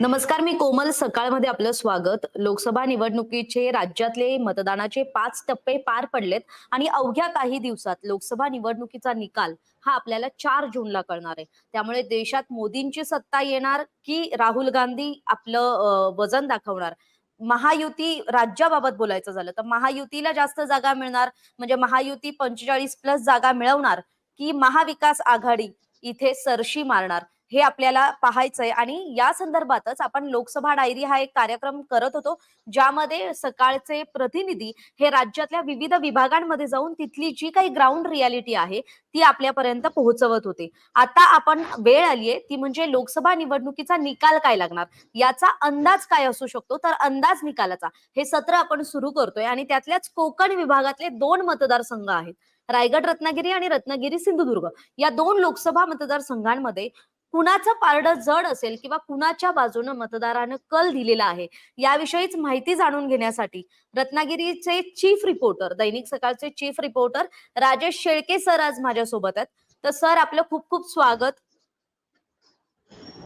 नमस्कार मी कोमल. सकाळमध्ये आपलं स्वागत. लोकसभा निवडणुकीचे राज्यातले मतदानाचे पाच टप्पे पार पडलेत आणि अवघ्या काही दिवसात लोकसभा निवडणुकीचा निकाल हा आपल्याला चार जूनला कळणार आहे. त्यामुळे देशात मोदींची सत्ता येणार की राहुल गांधी आपलं वजन दाखवणार? महायुती राज्याबाबत बोलायचं झालं तर महायुतीला जास्त जागा मिळणार? म्हणजे महायुती पंचेचाळीस प्लस जागा मिळवणार की महाविकास आघाडी इथे सरशी मारणार? हे आपल्याला पाहायचंय. आणि या संदर्भातच आपण लोकसभा डायरी हा एक कार्यक्रम करत होतो ज्यामध्ये सकाळचे प्रतिनिधी हे राज्यातल्या विविध विभागांमध्ये जाऊन तिथली जी काही ग्राउंड रियालिटी आहे ती आपल्यापर्यंत पोहोचवत होते. आता आपण वेळ आलीये ती म्हणजे लोकसभा निवडणुकीचा निकाल काय लागणार? याचा अंदाज काय असू शकतो? तर अंदाज निकालाचा. हे सत्र आपण सुरू करतोय आणि त्यातल्याच कोकण विभागातले दोन मतदारसंघ आहेत. रायगड रत्नागिरी आणि रत्नागिरी सिंधुदुर्ग. या दोन लोकसभा मतदारसंघांमध्ये कुणाचं पारडं जड असेल किंवा कुणाच्या बाजूनं मतदारानं कल दिलेला आहे याविषयीच माहिती जाणून घेण्यासाठी रत्नागिरीचे चीफ रिपोर्टर दैनिक सकाळचे chief reporter Rajesh Shelke sir आज माझ्यासोबत आहेत. तर सर आपलं खूप खूप स्वागत.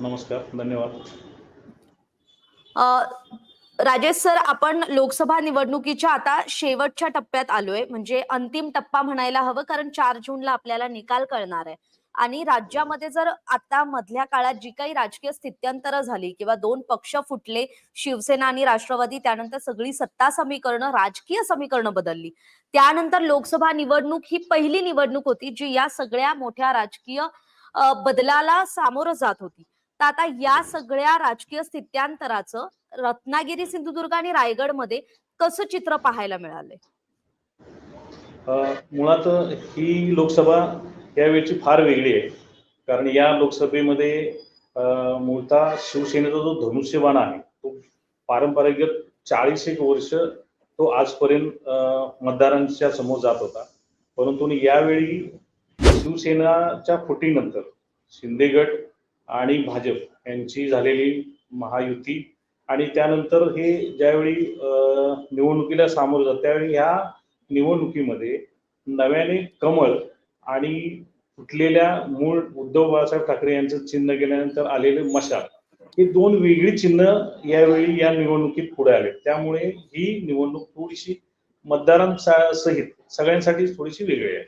नमस्कार धन्यवाद. अ, राजेश सर आपण लोकसभा निवडणुकीच्या आता शेवटच्या टप्प्यात आलोय म्हणजे अंतिम टप्पा म्हणायला हवं कारण चार जूनला आपल्याला निकाल कळणार आहे. आणि राज्यामध्ये जर आता मधल्या काळात जी काही राजकीय स्थित्यंतर झाली किंवा दोन पक्ष फुटले शिवसेना आणि राष्ट्रवादी त्यानंतर सगळी सत्ता समीकरणं राजकीय समीकरणं बदलली. त्यानंतर लोकसभा निवडणूक ही पहिली निवडणूक होती जी या सगळ्या मोठ्या राजकीय बदलाला सामोरं जात होती. तर आता या सगळ्या राजकीय स्थित्यांतराचं रत्नागिरी सिंधुदुर्ग आणि रायगडमध्ये कसं चित्र पाहायला मिळालंय? मुळात ही लोकसभा यावेळची फार वेगळी आहे. कारण या लोकसभेमध्ये मूळतः शिवसेनेचा जो धनुष्यबाण आहे तो पारंपरिक चाळीस एक वर्ष तो आजपर्यंत मतदारांच्या समोर जात होता. परंतु यावेळी शिवसेनाच्या फुटीनंतर शिंदेगड आणि भाजप यांची झालेली महायुती आणि त्यानंतर हे ज्यावेळी निवडणुकीला सामोरं जात त्यावेळी ह्या निवडणुकीमध्ये नव्याने कमळ आणि फुटलेल्या मूळ उद्धव बाळासाहेब ठाकरे यांचं चिन्ह गेल्यानंतर आलेले मशाल हे दोन वेगळी चिन्ह यावेळी या निवडणुकीत पुढे आले. त्यामुळे ही निवडणूक थोडीशी मतदारांसहित सगळ्यांसाठी थोडीशी वेगळी आहे.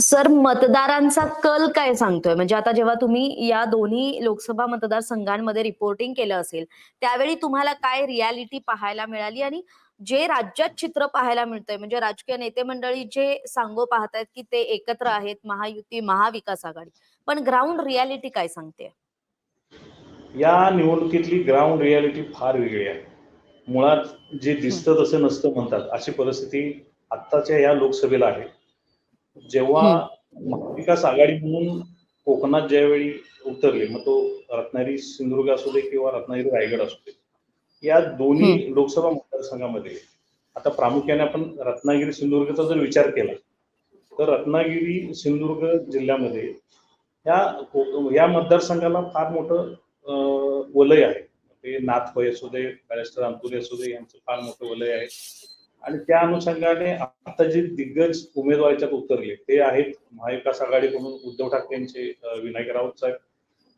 सर मतदारांचा कल काय सांगतोय? म्हणजे आता जेव्हा तुम्ही या दोन्ही लोकसभा मतदारसंघांमध्ये रिपोर्टिंग केलं असेल त्यावेळी तुम्हाला काय रियालिटी पाहायला मिळाली? आणि जे राज्यात चित्र पाहायला मिळतंय म्हणजे राजकीय नेते मंडळी जे सांगो पाहतायत की ते एकत्र आहेत महायुती महाविकास आघाडी. पण ग्राउंड रियालिटी काय सांगते? या निवडणुकीतली ग्राउंड रियालिटी फार वेगळी आहे. मुळात जे दिसतं तसं नसतं म्हणतात. अशी परिस्थिती आत्ताच्या या लोकसभेला आहे. जेव्हा महाविकास आघाडी म्हणून कोकणात ज्यावेळी उतरले मग तो रत्नागिरी सिंधुदुर्ग असू दे किंवा रत्नागिरी रायगड असू दे या दोन्ही लोकसभा मतदारसंघामध्ये. आता प्रामुख्याने आपण रत्नागिरी सिंधुदुर्गचा जर विचार केला तर रत्नागिरी सिंधुदुर्ग जिल्ह्यामध्ये या या मतदारसंघाला फार मोठं वलय आहे. ते नाथपै असू दे बॅरिस्टर अंतुरे असू दे यांचं फार मोठं वलय आहे. आणि त्या अनुषंगाने आता जे दिग्गज उमेदवार याच्यात उतरले ते आहेत महाविकास आघाडीकडून उद्धव ठाकरे यांचे विनायक राऊत साहेब.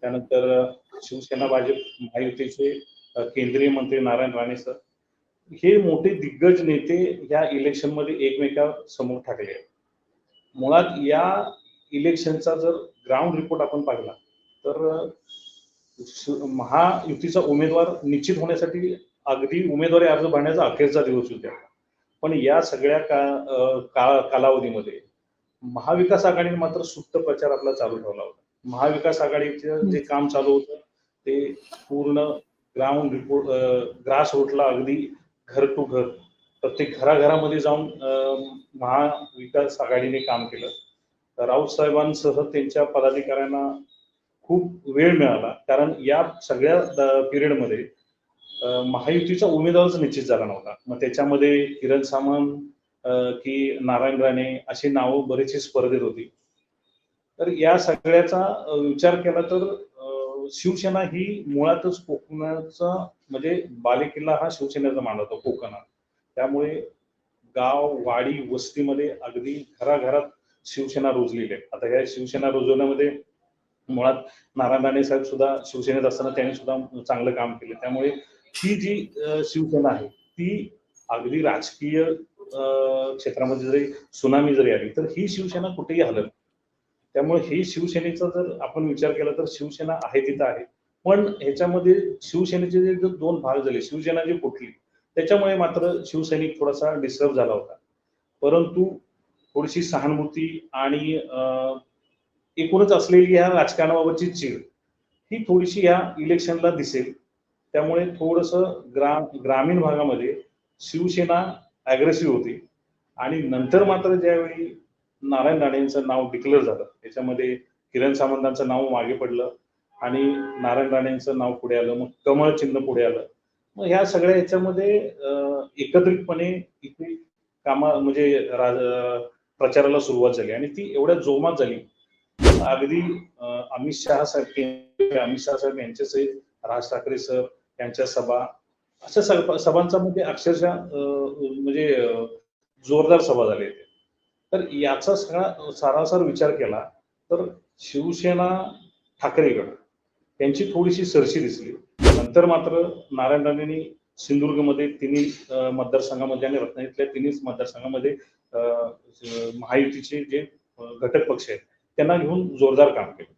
त्यानंतर शिवसेना भाजप महायुतीचे केंद्रीय मंत्री नारायण राणे सर. हे मोठे दिग्गज नेते या इलेक्शनमध्ये एकमेका समोर ठाकले आहेत. मुळात या इलेक्शनचा जर ग्राउंड रिपोर्ट आपण पाहिला तर महायुतीचा उमेदवार निश्चित होण्यासाठी अगदी उमेदवारी अर्ज भरण्याचा अखेरचा दिवस होता. पण या सगळ्या का काळ कालावधीमध्ये महाविकास आघाडीने मात्र सुप्त प्रचार आपला चालू ठेवला होता. महाविकास आघाडीचं जे काम चालू होतं ते पूर्ण ग्राउंड रिपोर्ट ग्रास रूटला अगदी घर टू घर प्रत्येक घराघरामध्ये जाऊन महाविकास आघाडीने काम केलं. राऊत साहेबांसह त्यांच्या पदाधिकाऱ्यांना खूप वेळ मिळाला कारण या सगळ्या पिरियडमध्ये महायुतीचा उमेदवारच निश्चित झाला नव्हता. मग त्याच्यामध्ये किरण सामंत की नारायण राणे अशी नावं बरेचशी स्पर्धेत होती. तर या सगळ्याचा विचार केला तर शिवसेना ही मुळातच कोकणाचा म्हणजे बालेकिल्ला हा शिवसेनेचा मानला होता कोकणात. त्यामुळे गाव वाडी वस्तीमध्ये अगदी घराघरात शिवसेना रुजलेली आहे आता ह्या शिवसेना रुजवण्यामध्ये मुळात नारायण राणे साहेब सुद्धा शिवसेनेत असताना त्यांनी सुद्धा चांगलं काम केलं. त्यामुळे ही जी शिवसेना आहे ती अगदी राजकीय अं, क्षेत्रामध्ये जरी सुनामी जरी आली तर ही शिवसेना कुठेही हलत त्यामुळे ही शिवसेनेचा जर आपण विचार केला तर शिवसेना आहे तिथं आहे. पण ह्याच्यामध्ये शिवसेनेचे जे दोन भाग झाले शिवसेना जी फुटली त्याच्यामुळे मात्र शिवसैनिक थोडासा डिस्टर्ब झाला होता. परंतु थोडीशी सहानुभूती आणि एकूणच असलेली ह्या राजकारणाबाबतची चीड ही थोडीशी ह्या इलेक्शनला दिसेल. त्यामुळे थोडस ग्रा ग्रामीण भागामध्ये शिवसेना अग्रेसिव्ह होती. आणि नंतर मात्र ज्यावेळी नारायण राणेंचं नाव डिक्लेअर झालं. त्याच्यामध्ये किरण सामंतांचं नाव मागे पडलं आणि नारायण राणेंचं नाव पुढे आलं मग कमळ चिन्ह पुढे आलं. मग ह्या सगळ्या ह्याच्यामध्ये एकत्रितपणे इथे कामा म्हणजे राज प्रचाराला सुरुवात झाली आणि ती एवढ्या जोमात झाली. अगदी अमित शहा साहेब अमित शहा साहेब यांच्या सहित राज ठाकरे सर यांच्या सभा अशा सभांचा मध्ये अक्षरशः म्हणजे जोरदार सभा झाली होती. तर याचा सगळा सारासार विचार केला तर शिवसेना ठाकरेगड यांची थोडीशी सरशी दिसली. नंतर मात्र नारायण राणेंनी सिंधुदुर्गमध्ये तिन्ही मतदारसंघामध्ये आणि रत्नागिरीतल्या तिन्ही मतदारसंघामध्ये महायुतीचे जे घटक पक्ष आहेत त्यांना घेऊन जोरदार काम केलं.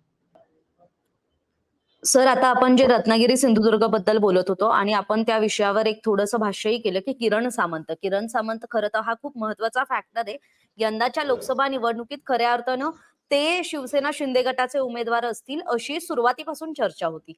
सर आता आपण जे रत्नागिरी सिंधुदुर्गबद्दल बोलत होतो आणि आपण त्या विषयावर एक थोडंसं भाष्यही केलं की किरण सामंत. किरण सामंत खरं तर हा खूप महत्त्वाचा फॅक्टर आहे. यंदाच्या लोकसभा निवडणुकीत खऱ्या अर्थानं ते शिवसेना शिंदे गटाचे उमेदवार असतील अशी सुरुवातीपासून चर्चा होती.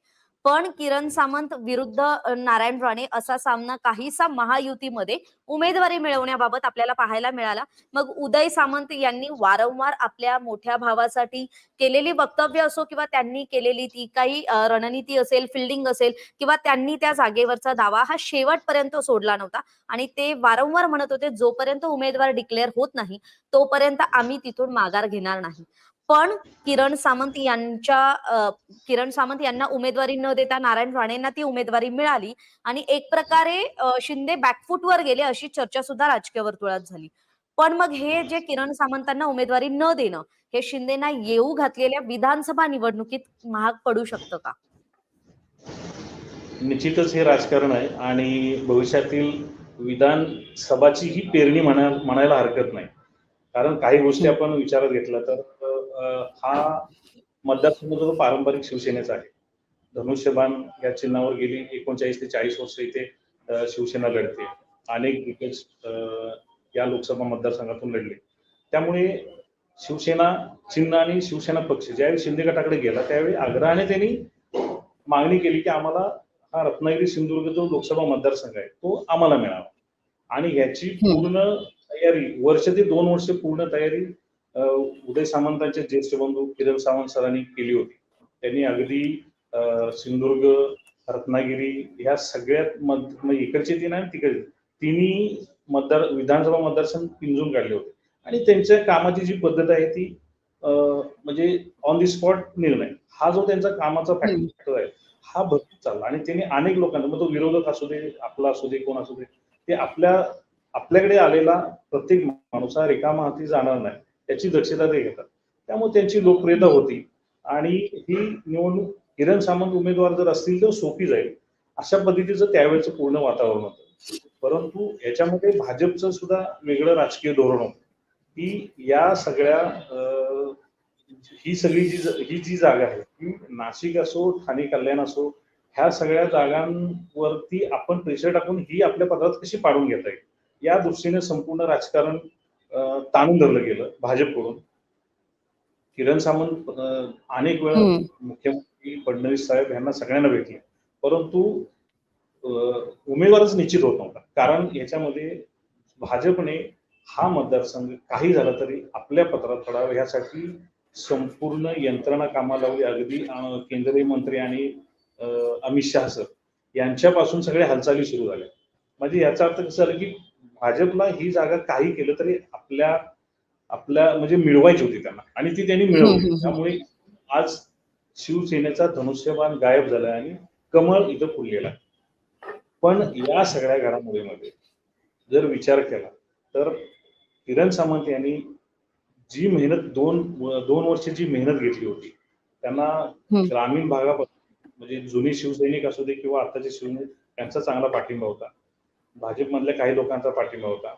पण किरण सामंत विरुद्ध नारायण राणे असा सामना काहीसा महायुतीमध्ये उमेदवारी मिळवण्याबाबत आपल्याला पाहायला मिळाला. मग उदय सामंत यांनी वारंवार आपल्या मोठ्या भावासाठी केलेली वक्तव्य असो किंवा त्यांनी केलेली ती काही रणनीती असेल फिल्डिंग असेल किंवा त्यांनी त्या जागेवरचा दावा हा शेवटपर्यंत सोडला नव्हता. आणि ते वारंवार म्हणत होते जोपर्यंत उमेदवार डिक्लेअर होत नाही तोपर्यंत आम्ही तिथून माघार घेणार नाही. पण किरण सामंत यांच्या किरण सामंत यांना उमेदवारी न देता नारायण राणेंना ती उमेदवारी मिळाली. आणि एक प्रकारे शिंदे बॅकफुटवर गेले अशी चर्चा सुद्धा राजकीय वर्तुळात झाली. पण मग हे जे किरण सामंतांना उमेदवारी न देणं हे शिंदेना येऊ घातलेल्या विधानसभा निवडणुकीत महाग पडू शकतं का? निश्चितच हे राजकारण आहे आणि भविष्यातील विधानसभाची ही पेरणी म्हणा म्हणायला हरकत नाही. कारण काही गोष्टी आपण विचारात घेतल्या तर हा मतदारसंघ जो पारंपरिक शिवसेनेचा आहे धनुष्यबाण या चिन्हावर गेली एकोणचाळीस ते चाळीस वर्ष इथे शिवसेना लढते. अनेक दिग्गज या लोकसभा मतदारसंघातून लढले. त्यामुळे शिवसेना चिन्ह आणि शिवसेना पक्ष ज्यावेळी शिंदे गटाकडे गेला त्यावेळी आग्रहाने त्यांनी मागणी केली की आम्हाला हा रत्नागिरी सिंधुदुर्ग जो लोकसभा मतदारसंघ आहे तो आम्हाला मिळावा. आणि ह्याची पूर्ण तयारी वर्ष ते दोन वर्ष पूर्ण तयारी उदय सामंतांचे ज्येष्ठ बंधू किरण सावंत सरांनी केली होती. त्यांनी अगदी सिंधुदुर्ग रत्नागिरी ह्या सगळ्यात म्हणजे इकडचे तीन आणि तिकडचे तिन्ही मतदार विधानसभा मतदारसंघ पिंजून काढले होते. आणि त्यांच्या कामाची जी पद्धत आहे ती म्हणजे ऑन दी स्पॉट निर्णय. हा जो त्यांचा कामाचा फॅक्टर आहे हा भरपूर चालला. आणि त्यांनी अनेक लोकांना मग तो विरोधक असू दे आपला असू दे कोण असू दे ते आपल्या आपल्याकडे आलेला प्रत्येक माणूस हा रिकामा हाती जाणार नाही. त्याची दक्षता ते घेतात. त्यामुळे त्यांची लोकप्रियता होती. आणि ही निवडणूक किरण सामंत उमेदवार जर असतील तर सोपी जाईल. अशा पद्धतीचं त्यावेळेचं पूर्ण वातावरण होतं. परंतु याच्यामध्ये भाजपचं सुद्धा वेगळं राजकीय धोरण होतं. की या सगळ्या ही सगळी जी ही जी जागा आहे ही नाशिक असो ठाणे कल्याण असो ह्या सगळ्या जागांवरती आपण प्रेशर टाकून ही आपल्या पदात कशी पाडून घेता येईल? या दृष्टीने संपूर्ण राजकारण ताणून धरलं गेलं भाजपकडून. किरण सामंत अनेक वेळा. मुख्यमंत्री फडणवीस साहेब यांना सगळ्यांना भेटले. परंतु उमेदवारच निश्चित होत नव्हता. कारण याच्यामध्ये भाजपने हा मतदारसंघ काही झाला तरी आपल्या पत्रात पडावा. यासाठी संपूर्ण यंत्रणा कामाला लावली. अगदी केंद्रीय मंत्री आणि अमित शहा सर यांच्यापासून सगळ्या हालचाली सुरू झाल्या. म्हणजे याचा अर्थ कसं झालं की भाजपला ही जागा काही केलं तरी आपल्या आपल्या म्हणजे मिळवायची होती त्यांना आणि ती त्यांनी मिळवली. त्यामुळे आज शिवसेनेचा धनुष्यबाण गायब झालाय आणि कमळ इथं फुललेला. पण या सगळ्या घडामोडीमध्ये जर विचार केला तर किरण सामंत यांनी जी मेहनत दोन दोन वर्ष जी मेहनत घेतली होती त्यांना. ग्रामीण भागापासून म्हणजे जुनी शिवसैनिक असू दे किंवा आताचे शिवसैनिक त्यांचा चांगला पाठिंबा होता भाजपमधल्या काही लोकांचा पाठिंबा होता.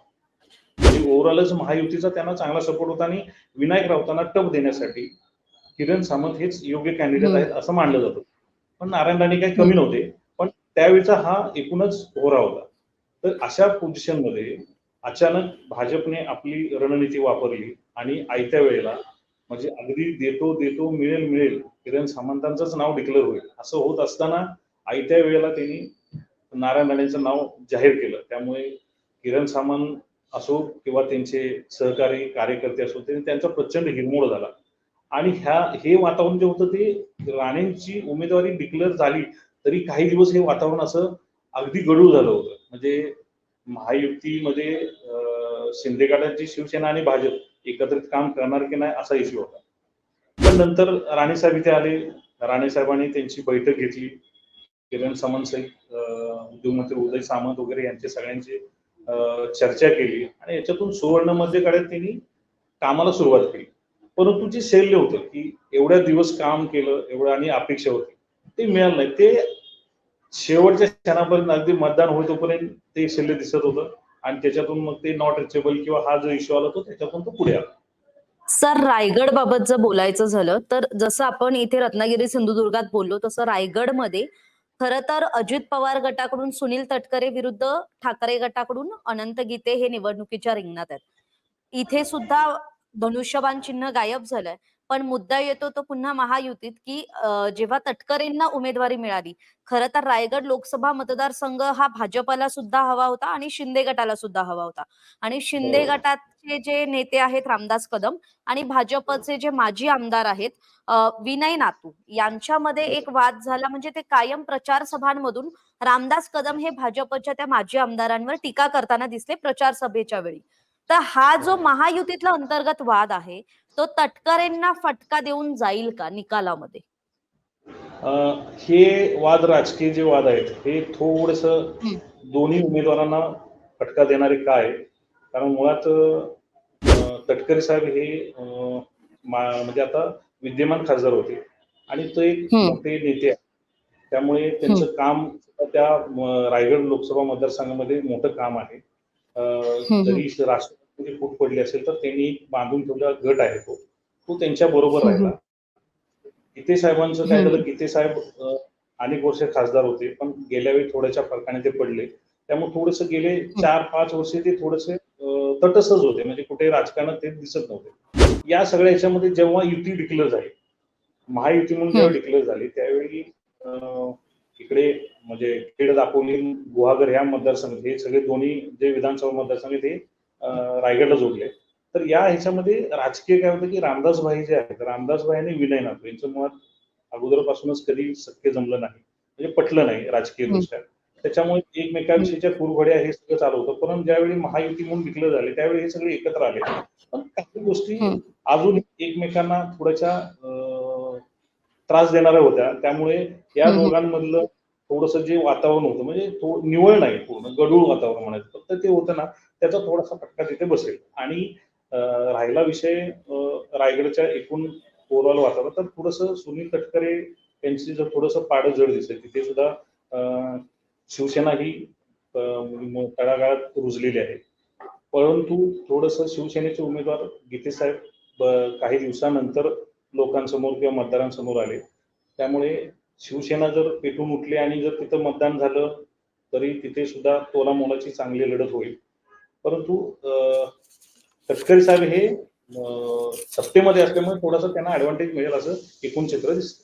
म्हणजे ओव्हरऑलच महायुतीचा त्यांना चांगला सपोर्ट होता आणि विनायक राऊतांना टप देण्यासाठी किरण सामंत हेच योग्य कॅन्डिडेट. आहेत असं मानलं जातं. पण नारायण राणे काही कमी नव्हते पण त्यावेळेचा हा एकूणच होरा होता. तर अशा पोझिशनमध्ये अचानक भाजपने आपली रणनीती वापरली आणि आयत्या वेळेला म्हणजे अगदी देतो देतो मिळेल मिळेल किरण सामंतांचंच नाव डिक्लेअर होईल असं होत असताना आयत्या वेळेला त्यांनी नारायण राणेंचं नाव जाहीर केलं. त्यामुळे किरण सामान असो किंवा त्यांचे सहकारी कार्यकर्ते असो त्यांनी त्यांचा प्रचंड हिरमोड झाला. आणि ह्या हे वातावरण जे होतं ते राणेंची उमेदवारी डिक्लेअर झाली तरी काही दिवस हे वातावरण असं अगदी गडूळ झालं होतं. म्हणजे महायुतीमध्ये शिंदे गटाची शिवसेना आणि भाजप एकत्रित काम करणार की नाही असा इश्यू होता. पण नंतर राणेसाहेब इथे आले. राणेसाहेबांनी त्यांची बैठक घेतली. किरण सामंत सहित उद्योगमंत्री उदय सामंत वगैरे यांचे सगळ्यांची चर्चा केली. आणि याच्यातून सुवर्ण मध्य काळात त्यांनी कामाला सुरुवात केली. परंतु जे शैल्य होतं की एवढ्या दिवस काम केलं एवढं आणि अपेक्षा होती ते मिळालं नाही. ते शेवटच्या क्षणापर्यंत अगदी मतदान होईल तोपर्यंत ते शैल्य दिसत होतं. आणि त्याच्यातून मग ते नॉट रिचेबल किंवा हा जो इश्यू आला तो त्याच्यातून तो पुढे आला. सर रायगड बाबत जर बोलायचं झालं तर जसं आपण इथे रत्नागिरी सिंधुदुर्गात बोललो तसं रायगडमध्ये खरं तर अजित पवार गटाकडून सुनील तटकरे विरुद्ध ठाकरे गटाकडून अनंत गीते हे निवडणुकीच्या रिंगणात आहेत. इथे सुद्धा धनुष्यबाण चिन्ह गायब झालंय. पण मुद्दा येतो तो पुन्हा महायुतीत की जेव्हा तटकरेंना उमेदवारी मिळाली खरं तर रायगड लोकसभा मतदारसंघ हा भाजपला सुद्धा हवा होता आणि शिंदे गटाला सुद्धा हवा होता. आणि शिंदे. गटाचे जे नेते आहेत रामदास कदम आणि भाजपचे जे माजी आमदार आहेत विनय नातू यांच्यामध्ये एक वाद झाला म्हणजे ते कायम प्रचार सभांमधून रामदास कदम हे भाजपच्या त्या माजी आमदारांवर टीका करताना दिसले प्रचार सभेच्या वेळी. तर हा जो महायुतीतला अंतर्गत वाद आहे तो तटकरेंना फटका देऊन जाईल का निकालामध्ये हे वाद राजकीय जे वाद आहेत हे थोडस. दोन्ही उमेदवारांना फटका देणारे काय कारण मुळात तटकरे साहेब हे म्हणजे आता विद्यमान खासदार होते आणि तो एक. मोठे नेते आहे त्यामुळे त्यांचं काम त्या रायगड लोकसभा मतदारसंघामध्ये मोठं काम आहे. जरी राष्ट्रपती फूट पडली असेल तर त्यांनी बांधून ठेवलेला गट आहे तो. तो त्यांच्या बरोबर. राहिला. गीते साहेबांचं काय. झालं? गीते साहेब अनेक वर्ष खासदार होते पण गेल्या वेळी थोड्याशा फरकाने ते पडले. त्यामुळे थोडस गेले चार पाच वर्षे ते थोडेसे तटस्थच होते. म्हणजे कुठे राजकारणात ते दिसत नव्हते. या सगळ्या याच्यामध्ये जेव्हा युती डिक्लेअर झाली महायुती म्हणून जेव्हा डिक्लेअर झाली त्यावेळी इकडे म्हणजे खेड दापोली गुहागर ह्या मतदारसंघ हे सगळे दोन्ही जे विधानसभा मतदारसंघ ते रायगडला जोडले तर या ह्याच्यामध्ये राजकीय काय होतं की रामदास भाई जे आहेत रामदास भाई आणि विनय नाथ यांचं मुळात अगोदरपासूनच कधी शक्य जमलं नाही. म्हणजे पटलं नाही राजकीय. दृष्ट्या त्याच्यामुळे एकमेकांविषयीच्या कुरघड्या हे सगळं चालू होतं. परंतु ज्यावेळी महायुती म्हणून डिक्लेअर झाले त्यावेळी हे सगळे एकत्र आले. पण काही गोष्टी. अजून एकमेकांना थोड्याशा त्रास देणाऱ्या होत्या. त्यामुळे या. दोघांमधलं थोडस जे वातावरण होतं म्हणजे निवळ नाही पूर्ण गडूळ वातावरण म्हणायचं. फक्त ते होतं ना त्याचा थोडासा फटका तिथे बसेल. आणि राहिला विषय रायगडच्या एकूण ओव्हरऑल वातावरण तर थोडस सुनील तटकरे यांची जर थोडस पाड जड दिसेल तिथे सुद्धा शिवसेना ही तळागाळात रुजलेली आहे. परंतु थोडस शिवसेनेचे उमेदवार गीते साहेब ब- काही दिवसानंतर लोकांसमोर किंवा मतदारांसमोर आले. त्यामुळे शिवसेना जर पेटून उठली आणि जर तिथं मतदान झालं तरी तिथे सुद्धा तोला मोलाची चांगली लढत होईल. परंतु तटकरे साहेब हे सत्तेमध्ये असल्यामुळे थोडासा त्यांना ऍडव्हान्टेज मिळेल असं एकूण चित्र दिसतं.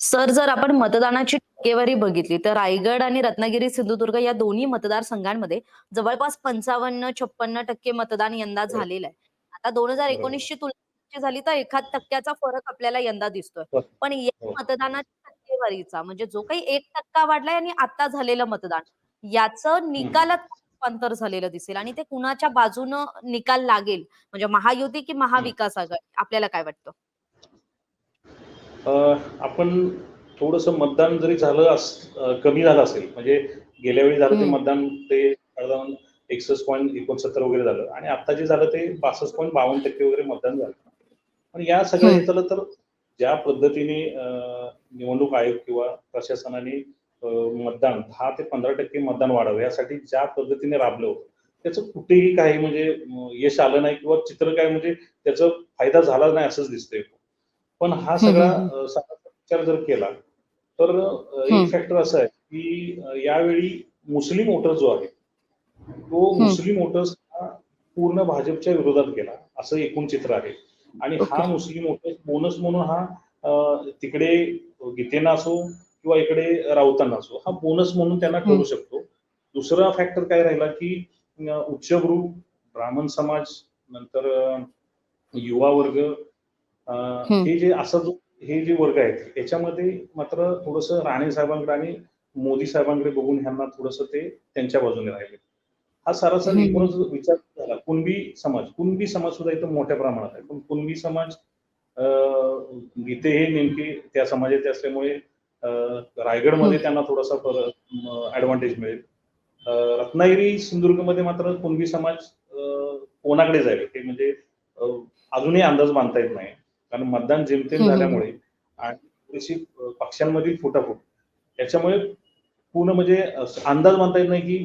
सर जर आपण मतदानाची टक्केवारी बघितली तर रायगड आणि रत्नागिरी सिंधुदुर्ग या दोन्ही मतदारसंघांमध्ये जवळपास पंचावन्न छप्पन्न टक्के मतदान यंदा झालेलं आहे. आता दोन हजार एकोणीसची तुलना झाली तर एखाद टक्क्याचा फरक आपल्याला यंदा दिसतोय हो. पण या हो. मतदानाच्या टक्केवारीचा म्हणजे जो काही एक टक्का वाढलाय आणि आता झालेलं मतदान याचं निकालात रूपांतर झालेलं दिसेल आणि ते कुणाच्या बाजूनं निकाल लागेल म्हणजे महायुती की महाविकास आघाडी आपल्याला काय वाटतं आपण थोडस मतदान जरी झालं कमी झालं असेल म्हणजे गेल्या वेळी झालं ते. मतदान ते साधारण एकसष्ट पॉईंट एकोणसत्तर वगैरे झालं आणि आता जे झालं ते बासष्ट पॉईंट बावन्न टक्के वगैरे मतदान झालं पण या सगळ्या. ह्याच्याला तर ज्या पद्धतीने निवडणूक आयोग किंवा प्रशासनाने मतदान दहा ते पंधरा टक्के मतदान वाढावं यासाठी ज्या पद्धतीने राबलं होतं त्याचं कुठेही काही म्हणजे यश आलं नाही किंवा चित्र काय म्हणजे त्याचा फायदा झाला नाही असंच दिसतंय पण हा सगळा विचार जर केला तर. एक फॅक्टर असं आहे की यावेळी मुस्लिम वोटर जो आहे तो. मुस्लिम वोटर्स हा पूर्ण भाजपच्या विरोधात गेला असं एकूण चित्र आहे आणि हा. मुस्लिम वोटर्स बोनस म्हणून हा तिकडे गीतेना असो किंवा इकडे राऊतांना असो हा बोनस म्हणून त्यांना ठरू हम्म. शकतो दुसरा फॅक्टर काय राहिला की उच्चभ्रू ब्राह्मण समाज नंतर युवा वर्ग. हे जे असा जो हे जे वर्ग आहेत याच्यामध्ये मात्र थोडस राणे साहेबांकडे आणि मोदी साहेबांकडे बघून ह्यांना थोडस ते त्यांच्या बाजूने राहिले हा सरासरी. एकूणच विचार झाला. कुणबी समाज कुणबी समाज सुद्धा इथं मोठ्या प्रमाणात आहे. पण कुणबी समाज गीते हे नेमके त्या समाजाचे असल्यामुळे रायगडमध्ये त्यांना थोडासा ऍडव्हान्टेज मिळेल. रत्नागिरी सिंधुदुर्गमध्ये मात्र कुणबी समाज कोणाकडे जाईल? हे म्हणजे अजूनही अंदाज बांधता येत नाही. कारण मतदान जेमतेम. झाल्यामुळे आणि पक्षांमधील फुटाफूट. याच्यामुळे पूर्ण म्हणजे अंदाज बांधता येत नाही की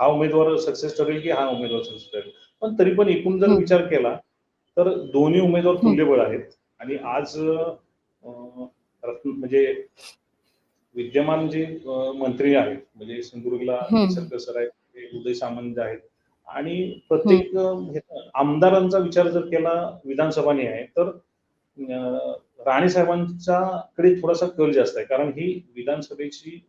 हा उमेदवार सक्सेस ठरेल की हा उमेदवार सक्सेस ठरेल? पण तरी पण एकूण जर. विचार केला तर दोन्ही उमेदवार. तुल्यबळ आहेत. आणि आज म्हणजे विद्यमान जे मंत्री आहेत म्हणजे सिंधुदुर्गला. निसर्ग सर आहेत उदय सामंत आहेत. आणि प्रत्येक आमदारांचा विचार जर केला विधानसभाने आहे तर राणे साहेबांच्या कडे थोडासा कल जास्त आहे. कारण ही विधानसभेची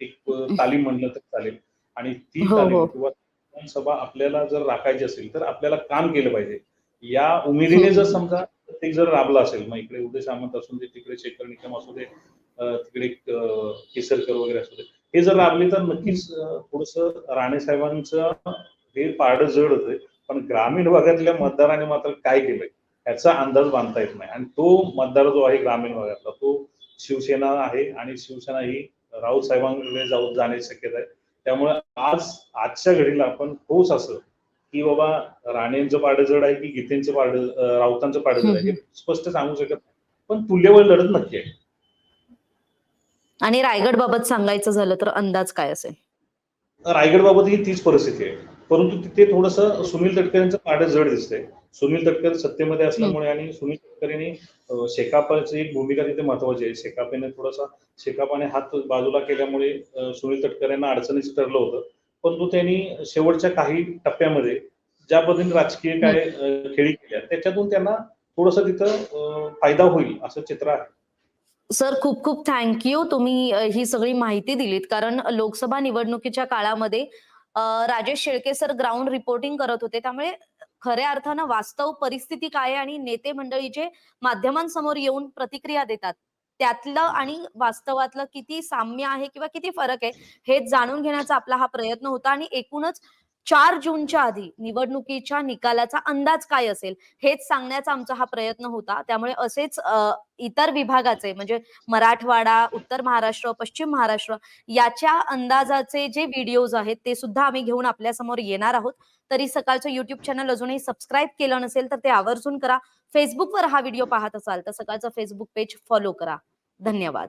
एक तालीम म्हणलं तर चालेल. आणि ती हो, हो. किंवा विधानसभा आपल्याला जर राखायची असेल तर आपल्याला काम केलं पाहिजे. या उमेदीने जर हम्म. समजा प्रत्येक जर राबला असेल मग इकडे उदय सामंत असून दे तिकडे शेखर निकम असू दे अं, तिकडे अं, केसरकर वगैरे असू दे हे जर राबले तर नक्कीच थोडस राणे साहेबांचं हे पारड जड होतंय. पण ग्रामीण भागातल्या मतदाराने मात्र काय केलंय? याचा अंदाज बांधता येत नाही. आणि तो मतदार जो आहे ग्रामीण भागातला तो शिवसेना आहे आणि शिवसेना ही राऊत साहेबांकडे जाऊ जाण्याची शक्यता आहे. त्यामुळे आज आजच्या घडीला आपण ठोस असं की बाबा राणेंचं पारड जड आहे की गीतेंचं पारड अं, राऊतांचं जड आहे हे स्पष्ट सांगू शकत नाही. पण तुल्यबळ लढत नक्की आहे. आणि रायगड बाबत सांगायचं झालं तर अंदाज काय असेल? रायगड बाबत ही तीच परिस्थिती आहे. परंतु तिथे थोडस सुनील तटकरेंचं पारड जड दिसतंय. सुनील तटकरे सत्तेमध्ये असल्यामुळे आणि सुनील तटकरेंनी शेकापची भूमिका तिथे महत्वाची आहे. शेकापेने थोडासा शेकापाने हात बाजूला केल्यामुळे सुनील तटकर यांना अडचणीच ठरलं होतं. परंतु त्यांनी शेवटच्या काही टप्प्यामध्ये ज्या पद्धतीने राजकीय काय खेळी केल्या त्याच्यातून त्यांना थोडस तिथं फायदा होईल असं चित्र आहे. सर खूप खूप थँक्यू तुम्ही ही सगळी माहिती दिलीत. कारण लोकसभा निवडणुकीच्या काळामध्ये Rajesh Shelke sir ground reporting करत होते. त्यामुळे खऱ्या अर्थानं वास्तव परिस्थिती काय आहे आणि नेते मंडळी जे माध्यमांसमोर येऊन प्रतिक्रिया देतात त्यातलं आणि वास्तवातलं किती साम्य आहे किंवा किती फरक आहे हे जाणून घेण्याचा आपला हा प्रयत्न होता आणि एकूणच चार जूनच्या आधी निवडणुकीच्या निकालाचा अंदाज काय असेल हेच सांगण्याचा आमचा हा प्रयत्न होता. त्यामुळे असेच इतर विभागाचे म्हणजे मराठवाडा उत्तर महाराष्ट्र पश्चिम महाराष्ट्र याच्या अंदाजाचे जे व्हिडिओज आहेत ते सुद्धा आम्ही घेऊन आपल्यासमोर येणार आहोत. तरी सकाळचं युट्यूब चॅनल अजूनही सबस्क्राईब केलं नसेल तर ते आवर्जून करा. फेसबुकवर हा व्हिडिओ पाहत असाल तर सकाळचं फेसबुक पेज फॉलो करा. धन्यवाद.